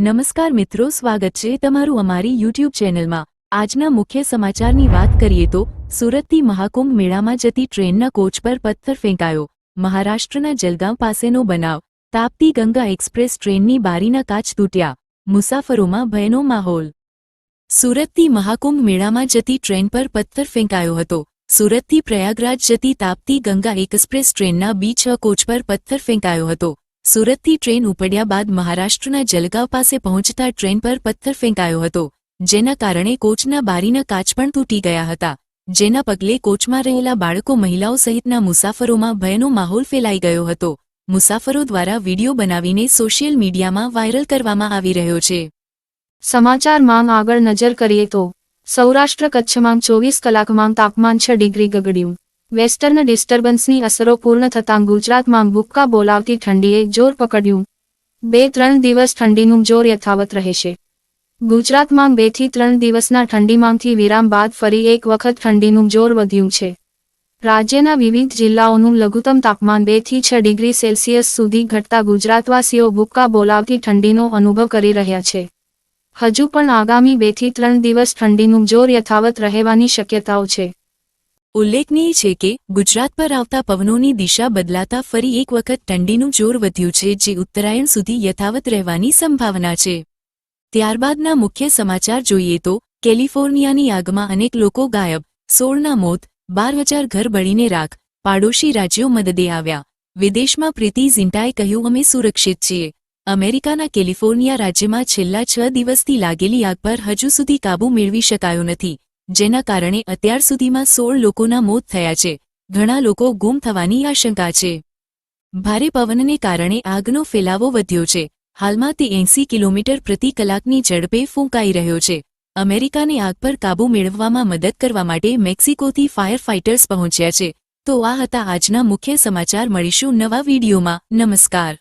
નમસ્કાર મિત્રો, સ્વાગત છે તમારું અમારી યુટ્યુબ ચેનલમાં. આજના મુખ્ય સમાચારની વાત કરીએ તો, સુરતથી મહાકુંભ મેળામાં જતી ટ્રેનના કોચ પર પથ્થર ફેંકાયો. મહારાષ્ટ્રના જલગાંવ પાસેનો બનાવ. તાપ્તી ગંગા એક્સપ્રેસ ટ્રેનની બારીના કાચ તૂટ્યા. મુસાફરોમાં ભયનો માહોલ. સુરતથી મહાકુંભ મેળામાં જતી ટ્રેન પર પથ્થર ફેંકાયો હતો. સુરતથી પ્રયાગરાજ જતી તાપ્તી ગંગા એક્સપ્રેસ ટ્રેનના બી છ કોચ પર પથ્થર ફેંકાયો હતો. સુરતથી ટ્રેન ઉપડ્યા બાદ મહારાષ્ટ્રના જલગાંવ પાસે પહોંચતા ટ્રેન પર પથ્થર ફેંકાયો હતો, જેના કારણે કોચના બારીના કાચ પણ તૂટી ગયા હતા. જેના પગલે કોચમાં રહેલા બાળકો, મહિલાઓ સહિતના મુસાફરોમાં ભયનો માહોલ ફેલાઈ ગયો હતો. મુસાફરો દ્વારા વીડિયો બનાવીને સોશિયલ મીડિયામાં વાયરલ કરવામાં આવી રહ્યો છે. સમાચાર માંગ આગળ નજર કરીએ તો, સૌરાષ્ટ્ર કચ્છમાં ચોવીસ કલાકમાં તાપમાન છ ડિગ્રી ગગડ્યું. વેસ્ટર્ન ડિસ્ટર્બન્સની અસરો પૂર્ણ થતાં ગુજરાતમાં બુક્કા બોલાવતી ઠંડીએ જોર પકડ્યું. બે ત્રણ દિવસ ઠંડીનું જોર યથાવત રહેશે. ગુજરાતમાં બેથી ત્રણ દિવસના ઠંડીમાંથી વિરામ બાદ ફરી એક વખત ઠંડીનું જોર વધ્યું છે. રાજ્યના વિવિધ જિલ્લાઓનું લઘુત્તમ તાપમાન બેથી છ ડિગ્રી સેલ્સિયસ સુધી ઘટતા ગુજરાતવાસીઓ બુક્કા બોલાવતી ઠંડીનો અનુભવ કરી રહ્યા છે. હજુ પણ આગામી બેથી ત્રણ દિવસ ઠંડીનું જોર યથાવત રહેવાની શક્યતાઓ છે. ઉલ્લેખનીય છે કે, ગુજરાત પર આવતા પવનોની દિશા બદલાતા ફરી એક વખત ઠંડીનું જોર વધ્યું છે જે ઉત્તરાયણ સુધી યથાવત રહેવાની સંભાવના છે. ત્યારબાદના મુખ્ય સમાચાર જોઈએ તો, કેલિફોર્નિયાની આગમાં અનેક લોકો ગાયબ. સોળના મોત, બાર હજાર ઘર બળીને રાખ, પાડોશી રાજ્યો મદદે આવ્યા. વિદેશમાં પ્રીતિ ઝિન્ટાએ કહ્યું, અમે સુરક્ષિત છીએ. અમેરિકાના કેલિફોર્નિયા રાજ્યમાં છેલ્લા છ દિવસથી લાગેલી આગ પર હજુ સુધી કાબૂ મેળવી શકાયો નથી. જેના કારણે અત્યાર સુધીમાં સોળ લોકોના મોત થયા છે. ઘણા લોકો ગુમ થવાની આશંકા છે. ભારે પવનને કારણે આગનો ફેલાવો વધ્યો છે. હાલમાં તે એંસી કિલોમીટર પ્રતિ કલાકની ઝડપે ફૂંકાઈ રહ્યો છે. અમેરિકાને આગ પર કાબૂ મેળવવામાં મદદ કરવા માટે મેક્સિકોથી ફાયર ફાઇટર્સ પહોંચ્યા છે. તો આ હતા આજના મુખ્ય સમાચાર. મળીશું નવા વિડીયોમાં. નમસ્કાર.